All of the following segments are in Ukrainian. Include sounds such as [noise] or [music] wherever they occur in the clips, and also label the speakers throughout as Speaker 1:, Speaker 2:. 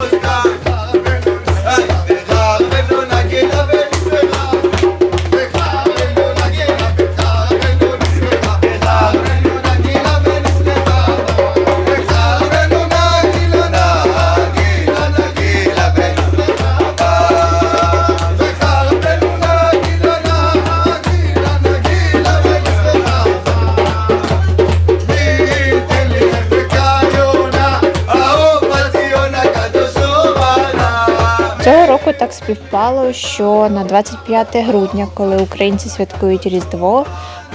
Speaker 1: Let's go. Цього року так співпало, що на 25 грудня, коли українці святкують Різдво,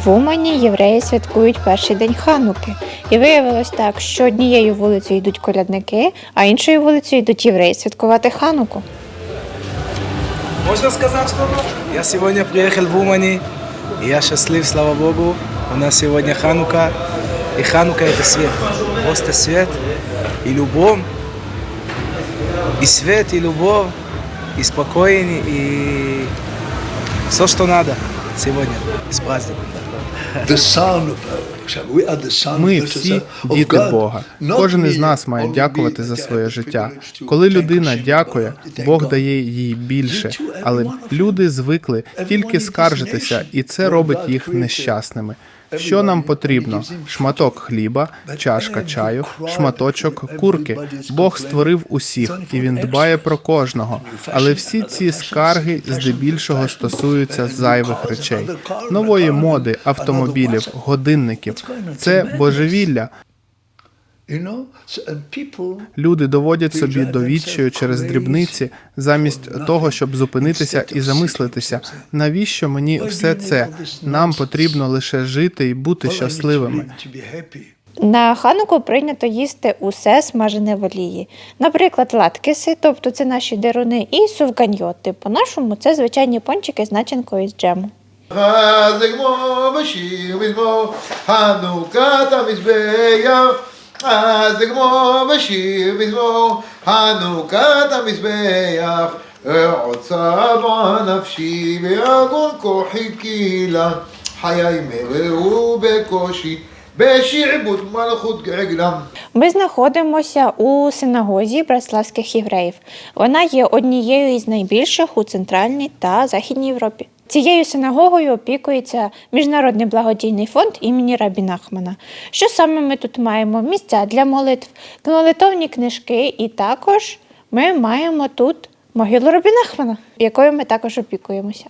Speaker 1: в Умані євреї святкують перший день Хануки. І виявилось так, що однією вулицею йдуть колядники, а іншою вулицею йдуть євреї святкувати Хануку.
Speaker 2: Можно сказать что-то? Я сегодня приехал в Умани, и я счастлив, слава Богу. У нас сегодня Ханука, и Ханука это свет. Просто свет и любовь, и свет, и любовь, и спокойный, и все, что надо сегодня. С праздником.
Speaker 3: Ми всі діти Бога. Кожен із нас має дякувати за своє життя. Коли людина дякує, Бог дає їй більше. Але люди звикли тільки скаржитися, і це робить їх нещасними. Що нам потрібно? Шматок хліба, чашка чаю, шматочок курки. Бог створив усіх, і він дбає про кожного. Але всі ці скарги здебільшого стосуються зайвих речей, нової моди, автомобілів, годинників. Це божевілля. Люди доводять собі до відчаю через дрібниці, замість того, щоб зупинитися і замислитися, навіщо мені все це? Нам потрібно лише жити і бути щасливими.
Speaker 1: На хануку прийнято їсти усе смажене в олії. Наприклад, латкеси, тобто це наші деруни, і сувганьйоти. Типу По-нашому це звичайні пончики з начинкою з джему.
Speaker 4: Ханука та בשיר מזמור, חנוכת המזבח. אז זה כמו בשיר מזמור, חנוכת המזבח. רוצה בא נפשי ויגון כוחי קהילה, חיי מררו בקושי, בשעבוד מלכות עגלם.
Speaker 1: Ми знаходимося у синагозі братславських євреїв. Вона є однією із найбільших у центральній та західній Європі. Цією синагогою опікується міжнародний благодійний фонд імені Рабі Нахмана. Що саме ми тут маємо? Місця для молитв, молитовні книжки, і також ми маємо тут могилу Рабі Нахмана, якою ми також опікуємося.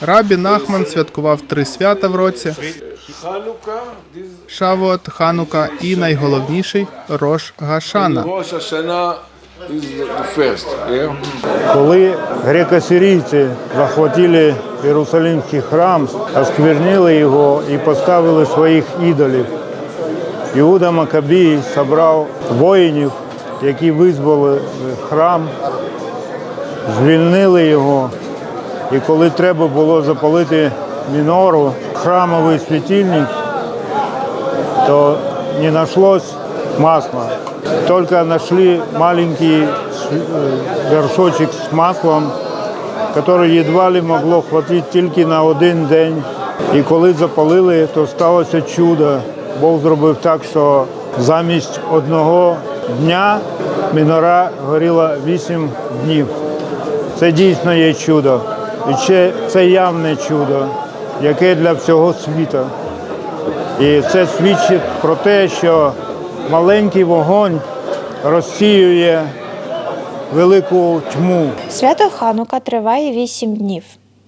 Speaker 3: Рабі Нахман святкував три свята в році: Шавот, Ханука і найголовніший Рош Гашана.
Speaker 5: Коли греко-сирійці захватили Єрусалимський храм, осквернили його і поставили своїх ідолів, Іуда Макабій зібрав воїнів, які визволили храм, звільнили його. І коли треба було запалити мінору, храмовий світильник, то не нашлось масла. Только нашли маленький э, горшочек с маслом, который едва ли могло хватити тільки на один день. І коли запалили, то сталося чудо. Бог зробив так, що замість одного дня мінора горіла вісім днів. Це дійсно є чудо. І це явне чудо, яке для всього світу. І це свідчить про те, що маленький вогонь розсіює велику тьму.
Speaker 1: Свято Ханука триває 8 днів.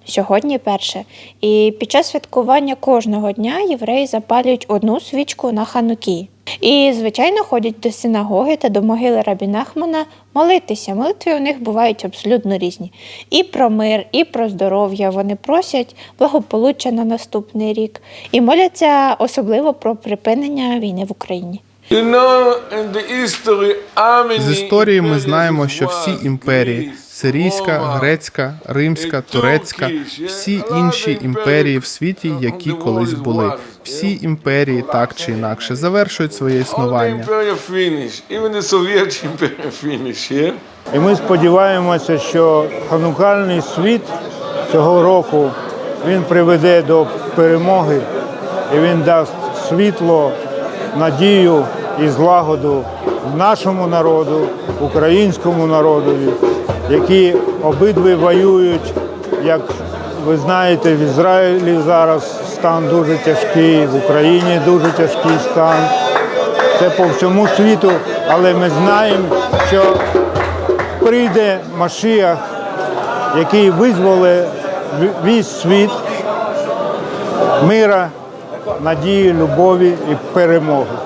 Speaker 1: Сьогодні перше. І під час святкування кожного дня євреї запалюють одну свічку на ханукі. І, звичайно, ходять до синагоги та до могили Рабі Нахмана молитися. Молитви у них бувають абсолютно різні. І про мир, і про здоров'я. Вони просять благополуччя на наступний рік. І моляться особливо про припинення війни в Україні.
Speaker 3: З історії ми знаємо, що всі імперії сирійська, грецька, римська, турецька, всі інші імперії в світі, які колись були, всі імперії так чи інакше завершують своє існування. [laughs]
Speaker 5: І ми сподіваємося, що ханукальний світ цього року він приведе до перемоги і він дасть світло, надію і злагоду нашому народу, українському народові, які обидві воюють, як ви знаєте, в Ізраїлі зараз стан дуже тяжкий, в Україні дуже тяжкий стан. Це по всьому світу, але ми знаємо, що прийде Машіах, який визволить весь світ мира, надії, любові і перемоги.